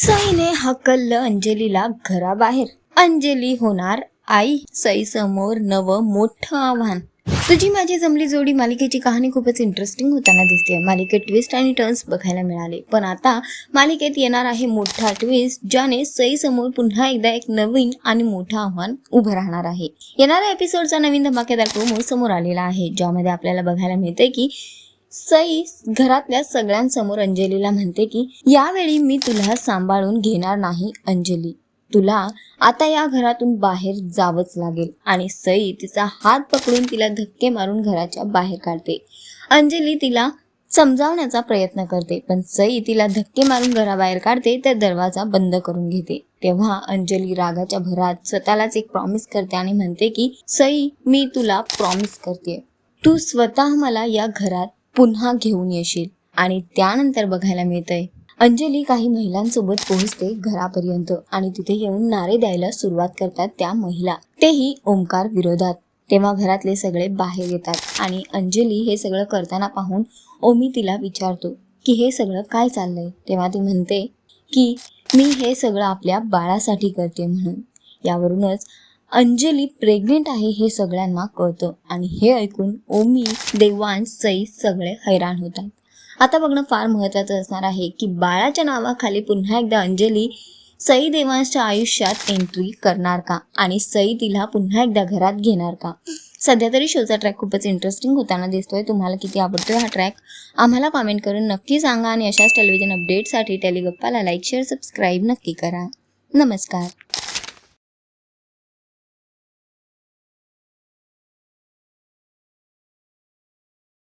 सईने हकललं अंजलीला घराबाहेर. अंजली होणार आई. सई समोर नवं मोठं आव्हान. तुझी माझी जमली जोडी मालिकेची कहाणी खूपच इंटरेस्टिंग होताना दिसते मालिकेत ट्विस्ट आणि टर्न्स बघायला मिळाले. पण आता मालिकेत येणार आहे मोठा ट्विस्ट ज्याने सई समोर पुन्हा एकदा एक नवीन आणि मोठं आव्हान उभं राहणार आहे. येणाऱ्या एपिसोडचा नवीन धमाकेदार प्रोमो समोर आलेला आहे ज्यामध्ये आपल्याला बघायला मिळते की सई घरातल्या सगळ्यांसमोर अंजलीला म्हणते की यावेळी मी तुला सांभाळून घेणार नाही अंजली. तुला आता या घरातून बाहेर जावंच लागेल. आणि सई तिचा हात पकडून तिला धक्के मारून घराच्या बाहेर काढते. अंजली तिला समजावण्याचा प्रयत्न करते पण सई तिला धक्के मारून घराबाहेर काढते तर दरवाजा बंद करून घेते. तेव्हा अंजली रागाच्या भरात स्वतःलाच एक प्रॉमिस करते आणि म्हणते की सई मी तुला प्रॉमिस करते तू स्वतः मला या घरात पुन्हा घेऊन येशील. आणि त्यानंतर बघायला मिळतंय. अंजली काही महिलांसोबत पोहोचते घरापर्यंत आणि तिथे येऊन नारे द्यायला सुरुवात करतात त्या महिला. तेही ओंकार विरोधात. तेव्हा घरातले सगळे बाहेर येतात आणि अंजली हे सगळं करताना पाहून ओमी तिला विचारतो की हे सगळं काय चाललंय? तेव्हा ती म्हणते की मी हे सगळं आपल्या बाळासाठी करते म्हणून. यावरूनच अंजली प्रेग्नेंट आहे हे सगळ्यांना कळतं. आणि हे ऐकून ओमी देवांश सई सगळे हैराण होतात. आता बघणं फार महत्त्वाचं असणार आहे की बाळाच्या नावाखाली पुन्हा एकदा अंजली सई देवांशच्या आयुष्यात एंट्री करणार का? आणि सई तिला पुन्हा एकदा घरात घेणार का? सध्या तरी शोचा ट्रॅक खूपच इंटरेस्टिंग होताना दिसतोय. तुम्हाला किती आवडतोय हा ट्रॅक आम्हाला कॉमेंट करून नक्की सांगा आणि अशाच टेलिव्हिजन अपडेटसाठी टेलिगप्पाला लाईक शेअर सबस्क्राईब नक्की करा. नमस्कार.